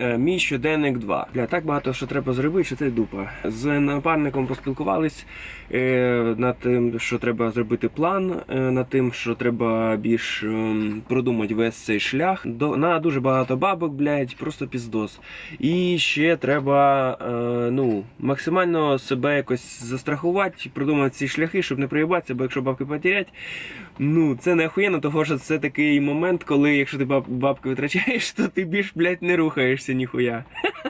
Е, Мій щоденник 2. Бля, так багато що треба зробити, що це дупа. З напарником поспілкувались е, над тим, що треба зробити план, е, над тим, що треба більш ем, продумати весь цей шлях. На дуже багато бабок, блядь, просто піздос. І ще треба ну, максимально себе якось застрахувати, продумати ці шляхи, щоб не проїбатися, бо якщо бабки потерять, ну це не охуєнно, тому що це такий момент, коли якщо ти баб- бабки витрачаєш, то ти більш, блядь, не рухаєшся ніхуя.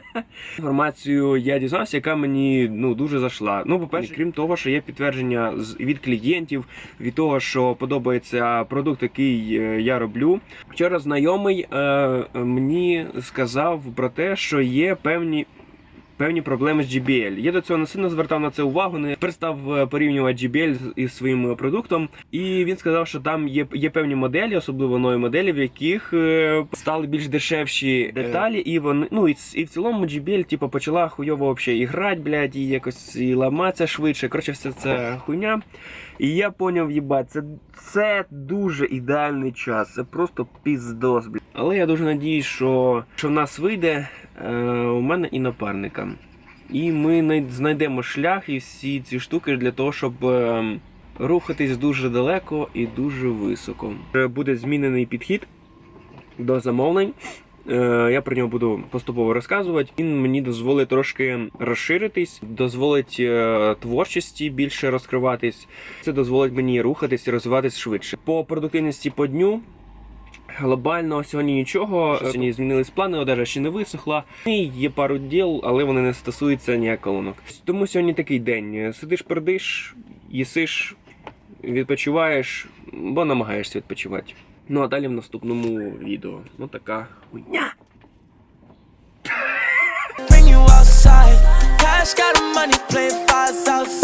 Інформацію я дізнався, яка мені ну дуже зайшла. Ну, по-перше, крім того, що є підтвердження від клієнтів, від того, що подобається продукт, який е, я роблю. Вчора знайомий е, мені сказав про те, що є певні. Певні проблеми з JBL. Я до цього не сильно звертав на це увагу, не перестав е, порівнювати JBL із своїм е, продуктом. І він сказав, що там є, є певні моделі, особливо нові моделі, в яких е, стали більш дешевші деталі, і вони ну і, і в цілому JBL типу, почала хуйово вообще і грати, блядь, і якось і ламатися швидше. Коротше, вся ця хуйня. І я поняв, їбать, це, це дуже ідеальний час. Це просто піздос, блядь. Але я дуже надіюсь, що, що в нас вийде е, у мене і напарника. І ми знайдемо шлях і всі ці штуки для того, щоб е, рухатись дуже далеко і дуже високо. Буде змінений підхід до замовлень. Е, Я про нього буду поступово розказувати. Він мені дозволить трошки розширитись, дозволить творчості більше розкриватись. Це дозволить мені рухатись і розвиватись швидше. По продуктивності по дню. Глобально сьогодні нічого. Сьогодні змінились плани, одежа ще не висохла. І є пару діл, але вони не стосуються ніяк колонок. Тому сьогодні такий день. Сидиш, пердиш, їсиш, відпочиваєш, бо намагаєшся відпочивати. Ну а далі в наступному відео. Ну така хуйня. bring you outside. Cash got money, play fives outside.